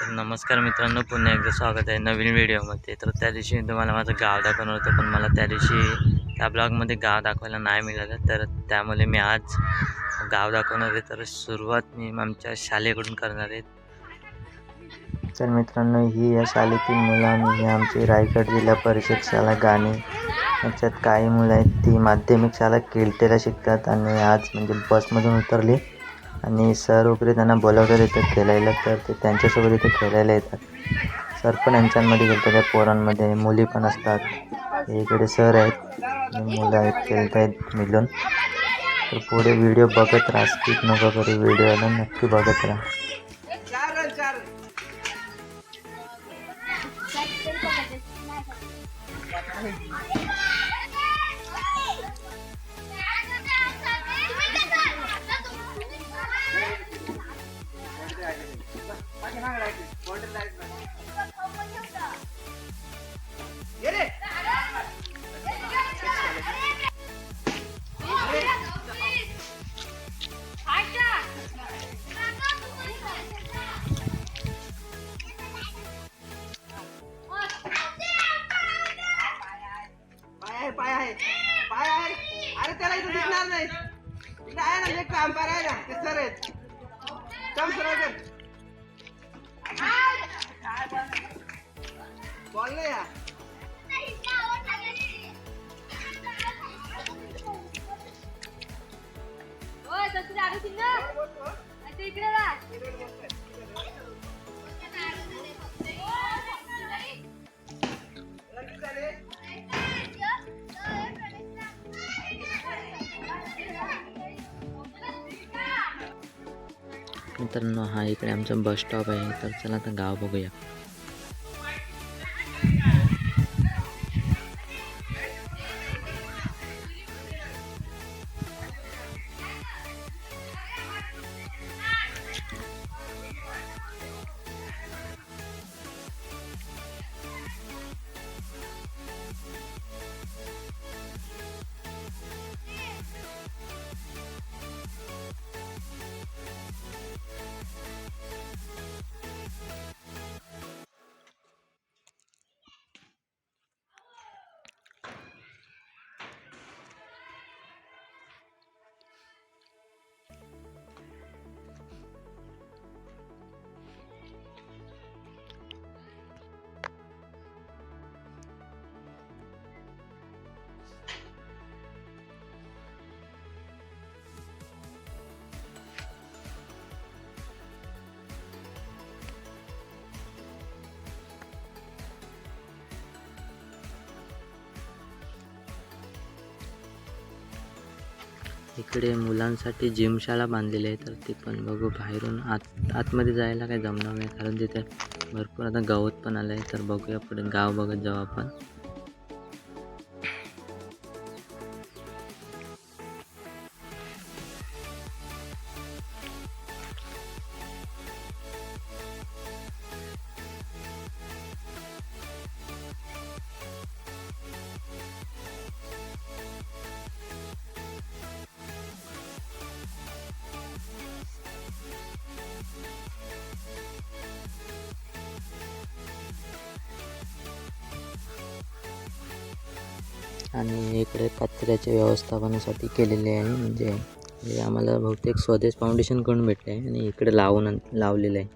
तर नमस्कार मित्रांनो पुन्हा एकदा स्वागत आहे नवीन व्हिडिओमध्ये. तर त्या दिवशी तुम्हाला माझं गाव दाखवणार होतं पण मला त्या दिवशी त्या ब्लॉगमध्ये गाव दाखवायला नाही मिळालं. तर त्यामुळे मी आज गाव दाखवणार आहे. तर सुरुवात मी आमच्या शालेकडून करणार आहे. तर मित्रांनो ही या शाळेतील मुलं आणि ही आमची रायगड जिल्हा परिषद शाळा गाणे. याच्यात काही मुलं आहेत ती माध्यमिक शाळा केलटेला शिकतात आणि आज म्हणजे बसमधून उतरली. आणि सर वगैरे त्यांना बोलवतात इथं खेळायला तर ते त्यांच्यासोबत इथे खेळायला येतात. सर पण यांच्यामध्ये खेळतात त्या पोरांमध्ये. मुली पण असतात. इकडे सर आहेत मुलं आहेत खेळत आहेत मिळून. तर पुढे व्हिडिओ बघत राहा स्किप नका करू व्हिडिओला नक्की बघत राहा. पाय आहे अरे त्याला इथं दिसणार नाही इथं आहे ना एक काम आहे ना ते सर आहेत. काम सर आहेत. बॉल नाही या. आता इकडे राहा. मित्रांनो हा इकडे आमचा बस स्टॉप आहे. तर चला आता गाव बघूया. इकडे मुलांसाठी जिमशाळा बांधलेली आहे तर ती पण बघू बाहेरून आत आतमध्ये जायला काही जमणार नाही. कारण तिथे भरपूर आता गवत पण आलं आहे तर बघूया पुढे. गाव बघत जाऊ आपण. आणि इकडे कचऱ्याच्या व्यवस्थापनासाठी केलेले आहे. म्हणजे हे आम्हाला बहुतेक स्वदेश फाउंडेशनकडून भेटले आहे आणि इकडे लावून लावलेलं आहे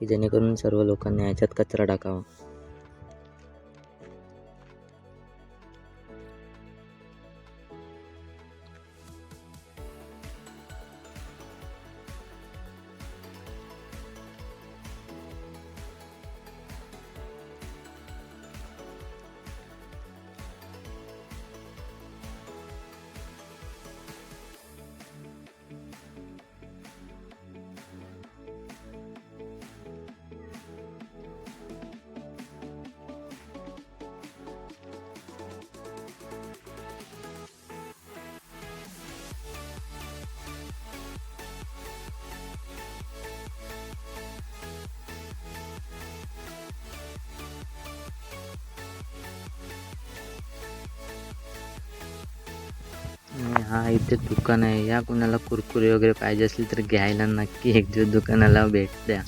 की जेणेकरून सर्व लोकांनी याच्यात कचरा टाकावा. हा इथे दुकान आहे. या कुणाला कुरकुरे वगैरे पाहिजे असले तर घ्यायला नक्की एक दिवस दुकानाला भेट द्या.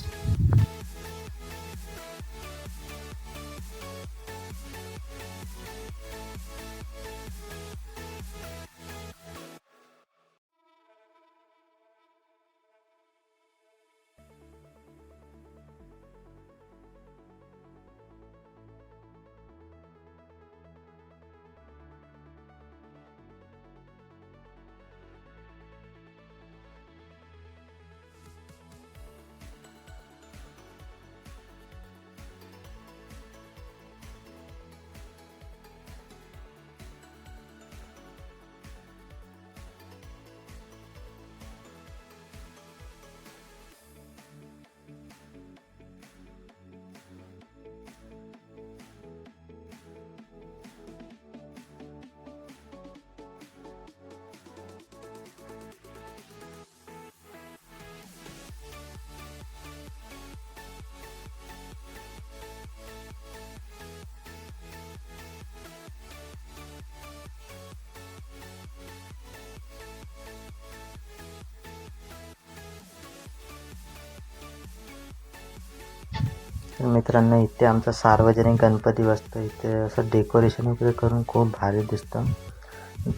मित्रांनो इथे आमचा सार्वजनिक गणपती बसतो इथे असं डेकोरेशन वगैरे करून खूप भारी दिसतं.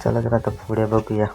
चला तर आता पुढे बघूया.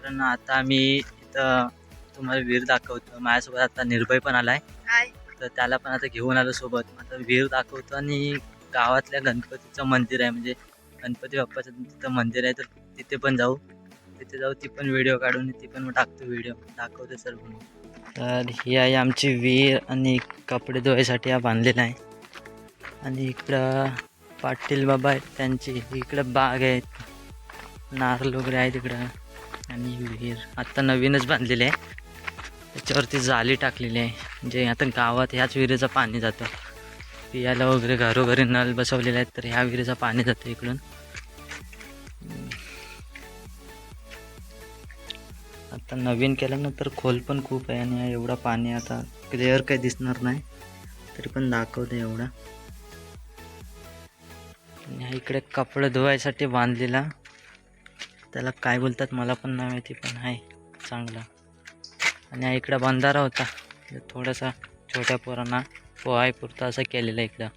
मित्रांनो आता आम्ही इथं तुम्हाला विहीर दाखवतो. माझ्यासोबत आता निर्भय पण आलाय. तर त्याला पण आता घेऊन आलो सोबत. आता विहीर दाखवतो आणि गावातल्या गणपतीचं मंदिर आहे. म्हणजे गणपती बाप्पाचं तिथं मंदिर आहे. तर तिथे पण जाऊ. तिथे जाऊ ती पण व्हिडिओ काढून ती पण टाकतो व्हिडिओ दाखवतो सर्व तर ही आहे आमची विहीर आणि कपडे धुवायसाठी हा बांधलेला आहे. आणि इकडं पाटील बाबा आहेत त्यांची. इकडं बाग आहेत. नारळ वगैरे आहे तिकडं आणि विहीर आत्ता नवीनच बांधलेली आहे. त्याच्यावरती जाली टाकलेली आहे. म्हणजे आता गावात ह्याच विहिरीचं पाणी जातं. पियाला वगैरे घरोघरी नळ बसवलेले आहेत तर ह्या विहिरीचं पाणी जातं इकडून. आता नवीन केल्यानंतर खोल पण खूप आहे आणि एवढा पाणी आता क्लिअर काही दिसणार नाही. तरी पण दाखवते एवढा. आणि हा इकडे कपडे धुवायसाठी बांधलेला. त्याला काय बोलतात मला पण नाही माहिती पण आहे चांगला. आणि इकडं बंधारा होता. थोडासा छोट्या पोरांना पोहाय पुरता असं केलेलं आहे इकडं.